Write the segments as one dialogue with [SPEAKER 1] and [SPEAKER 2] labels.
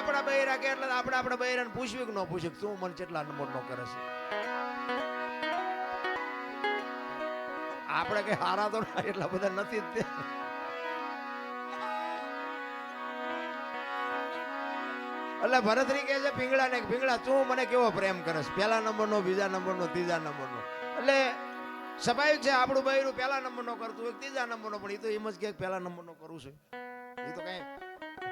[SPEAKER 1] આપણા બૈરા કે એટલે આપણે આપણા બૈરાને પૂછવી કે ન પૂછ્યું તું મને કેટલા નંબર નો કરે છે? આપણે કઈ હારા તો એટલા બધા નથી જ એટલે ભરતરી કહે છે પીંગળા ને પીંગળા તું મને કેવો પ્રેમ કરે છે? પહેલા નંબરનો, બીજા નંબરનો, ત્રીજા નંબરનો. એટલે સ્વાભાવિક છે, આપણું બૈરું પહેલા નંબરનો કરતું હોય ત્રીજા નંબરનો, પણ એ તો એમ જ કે પહેલા નંબરનો કરું છું. એ તો કઈ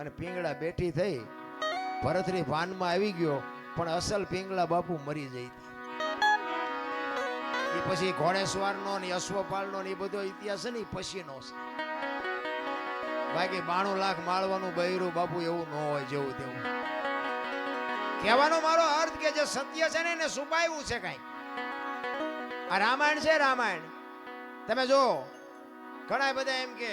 [SPEAKER 1] અને પિંગળા બેઠી થઈ. ભરતરી ભાનમાં આવી ગયો, પણ અસલ પિંગળા બાપુ મરી જઈ એ પછી ઘોડેસવારનો ને અશ્વપાલનો ને એ બધો ઇતિહાસ ને પછીનો છે. બાકી બાણું લાખ માળવાનું બૈરું બાપુ એવું ન હોય જેવું તેવું. કહેવાનો મારો અર્થ કે જે સત્ય છે ને એને છુપાયું છે કઈ. આ રામાયણ છે રામાયણ. તમે જો ઘણા બધા એમ કે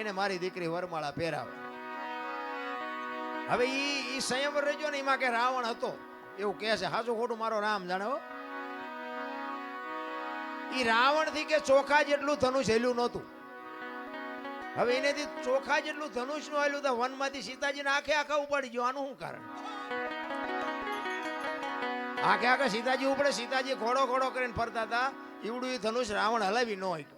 [SPEAKER 1] એને મારી દીકરી વરમાળા પહેરાવે. હવે ઈ ઈ સંયમ રચ્યો ને, એમાં કે રાવણ હતો. એવું કહે છે હાચું ખોટું મારો રામ જાણે હો. ઈ રાવણથી કે ચોખા જેટલું ધનુષ હેલ્યું નહોતું. હવે એનેથી ચોખા જેટલું ધનુષનું હેલ્યું તો વનમાંથી સીતાજીને આખે આખા ઉપાડી ગયો. આનું શું કારણ? આખે આખા સીતાજી ઉપડે, સીતાજી ઘોડો ઘોડો કરીને ફરતા હતા. ઈવડું એ ધનુષ રાવણ હલાવી ન હોય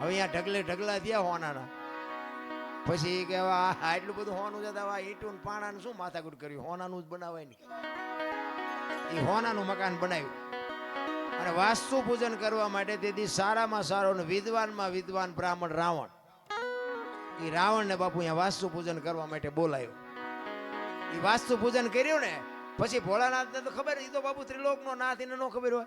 [SPEAKER 1] હવે અહીંયા ઢગલે ઢગલા થયા હોનાના પછી કે આટલું બધું હોનું જતા આ ઈંટું ને પાણાનું શું માથાકૂટ કર્યું? હોનાનું જ બનાવાય ને. એ હોનાનું મકાન બનાવ્યું. અને વાસ્તુ પૂજન કરવા માટે તેથી સારામાં સારો ને વિદ્વાનમાં વિદ્વાન બ્રાહ્મણ રાવણ. એ રાવણને બાપુ અહીંયા વાસ્તુ પૂજન કરવા માટે બોલાયો. એ વાસ્તુ પૂજન કર્યું ને, પછી ભોળાનાથને તો ખબર એ તો બાપુ ત્રિલોકનો નાથ એને ન ખબર હોય.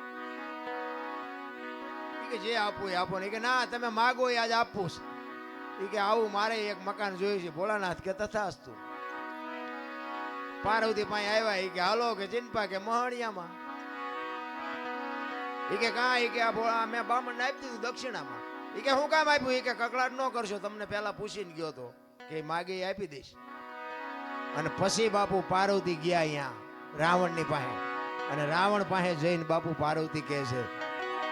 [SPEAKER 1] કે જે આપવું એ આપો ને. કે, ના, તમે માગો એ આજ આપવું છે. એ કે, આવું મારે એક મકાન જોયું છે. ભોળાનાથ કે તથાસ્તુ પાર્વતી પાસે આવ્યા એ કે, હાલો, કે ચિંપા, કે મહણિયામાં. એ કે, કા? એ કે, આ ભોળા મેં બામણને આપી દીધું દક્ષિણામાં. એ કે, હું કામ આપ્યું? એ કે, કકડાટ ન કરશો, તમને પહેલા પૂછીને ગયો તો. કે માગે આપી દઈશ. અને પછી બાપુ પાર્વતી ગયા અહીંયા રાવણની પાસે. અને રાવણ પાસે જઈને બાપુ પાર્વતી કહે છે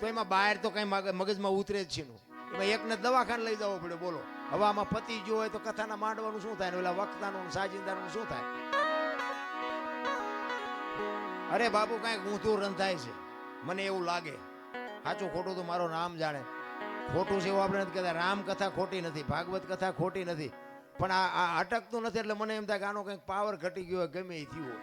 [SPEAKER 1] તો એમાં બહાર તો કઈ મગજમાં ઉતરે જ છે એમાં એકને દવાખાને લઈ જવો પડે, બોલો. હવે પતિ જો હોય તો કથાના માંડવાનું શું થાય? ઓલા વખતાનું, સાજિંદાનું શું થાય? અરે બાબુ કાંઈક ઊંધું રંધાય છે. મને એવું લાગે. સાચું ખોટું તો મારો નામ જાણે. ખોટું છે એવું આપણે નથી કહેતા. રામ કથા ખોટી નથી, ભાગવત કથા ખોટી નથી. પણ આ અટકતું નથી એટલે મને એમ થાય કે આનો કંઈક પાવર ઘટી ગયો ગમે એ થયું